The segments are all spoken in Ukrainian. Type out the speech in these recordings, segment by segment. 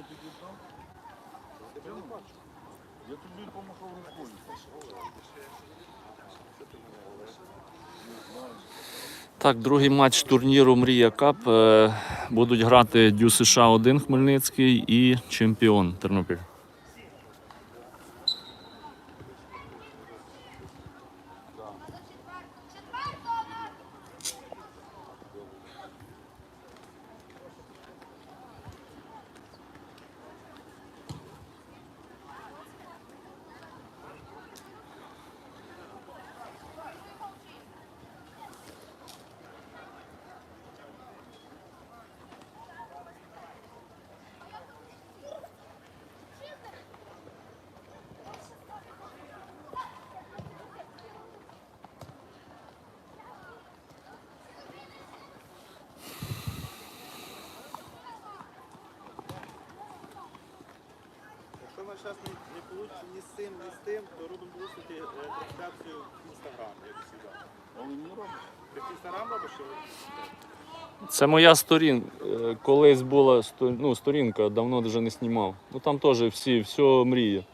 не під'єднав? Я не бачу. Я тобі помахав рукою. Так, другий матч турніру Мрія Кап. Е, Будуть грати Дю США 1 Хмельницький і чемпіон Тернопіль. Якщо не, не вийде ні з цим, ні з тим, то робимо висвіти трансляцію в Інстаграм, як завжди. Але не робиш. Ти в Інстаграм робиш? Чи... Це моя сторінка. Колись була сто- ну, сторінка, давно вже не знімав. Ну там теж всі, все мрія.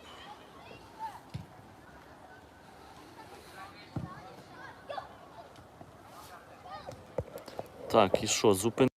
Так, і що, зупин.